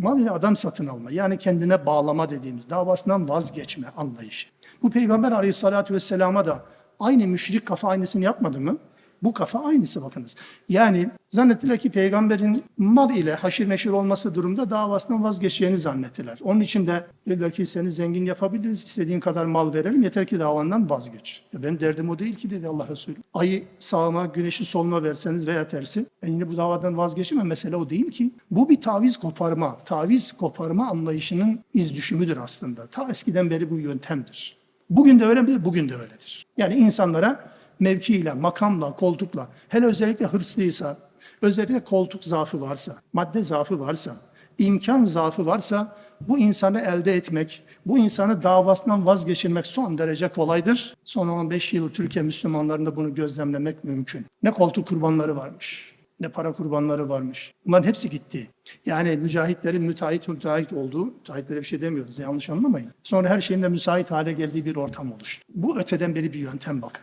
Mal ile adam satın alma yani kendine bağlama dediğimiz davasından vazgeçme anlayışı. Bu Peygamber aleyhissalatü vesselama da aynı müşrik kafa aynısını yapmadı mı? Bu kafa aynısı bakınız. Yani zannettiler ki peygamberin mal ile haşir neşir olması durumda davasından vazgeçeceğini zannettiler. Onun için de dediler ki seni zengin yapabiliriz, istediğin kadar mal verelim yeter ki davandan vazgeç. Ya benim derdim o değil ki dedi Allah Resulü. Ayı sağıma, güneşi soluma verseniz veya tersi ben yine bu davadan vazgeçemem. Mesele o değil ki. Bu bir taviz koparma, taviz koparma anlayışının iz düşümüdür aslında. Ta eskiden beri bu yöntemdir. Bugün de öyle midir? Bugün de öyledir. Yani insanlara mevkiyle, makamla, koltukla, hele özellikle hırslıysa, özellikle koltuk zaafı varsa, madde zaafı varsa, imkan zaafı varsa bu insanı elde etmek, bu insanı davasından vazgeçirmek son derece kolaydır. Son 15 yıl Türkiye Müslümanlarında bunu gözlemlemek mümkün. Ne koltuk kurbanları varmış, ne para kurbanları varmış. Bunların hepsi gitti. Yani mücahitlerin müteahhit müteahhit olduğu, müteahhitlere bir şey demiyoruz yanlış anlamayın. Sonra her şeyin de müsait hale geldiği bir ortam oluştu. Bu öteden beri bir yöntem bakın.